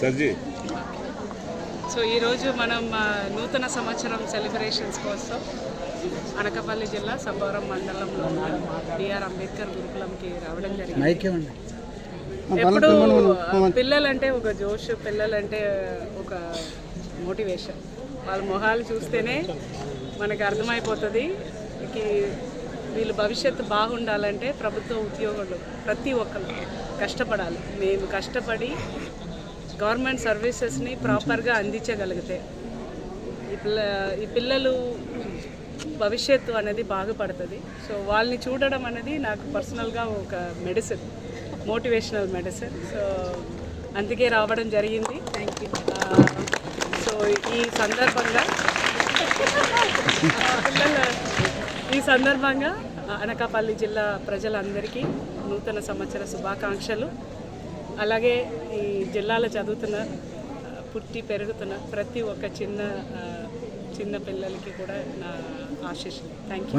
సర్జీ so ఈరోజు మనం నూతన సంవత్సరం సెలబ్రేషన్స్ కోసం అనకాపల్లి జిల్లా సబ్బవరం మండలంలో ఉన్న బిఆర్ అంబేద్కర్ గురుకులంకి రావడం జరిగింది. ఎప్పుడు పిల్లలంటే ఒక జోష్ పిల్లలంటే ఒక మోటివేషన్. వాళ్ళ మొహాలు చూస్తేనే మనకి అర్థమైపోతుంది. కి వీళ్ళు భవిష్యత్తు బాగుండాలంటే ప్రభుత్వ ఉద్యోగులు ప్రతి ఒక్కరు కష్టపడాలి. మేము కష్టపడి గవర్నమెంట్ సర్వీసెస్ని ప్రాపర్గా అందించగలిగితే ఈ పిల్ల ఈ పిల్లలు భవిష్యత్తు అనేది బాగుపడుతుంది. సో వాళ్ళని చూడడం అనేది నాకు పర్సనల్గా ఒక మెడిసిన్ మోటివేషనల్ మెడిసిన్. సో అందుకే రావడం జరిగింది. థ్యాంక్ యూ సో ఈ సందర్భంగా ఈ సందర్భంగా అనకాపల్లి జిల్లా ప్రజలందరికీ నూతన సంవత్సర శుభాకాంక్షలు. అలాగే ఈ జిల్లాలో చదువుతున్న పుట్టి పెరుగుతున్న ప్రతి ఒక్క చిన్న చిన్న పిల్లలకి కూడా నా ఆశీస్సులు. Thank you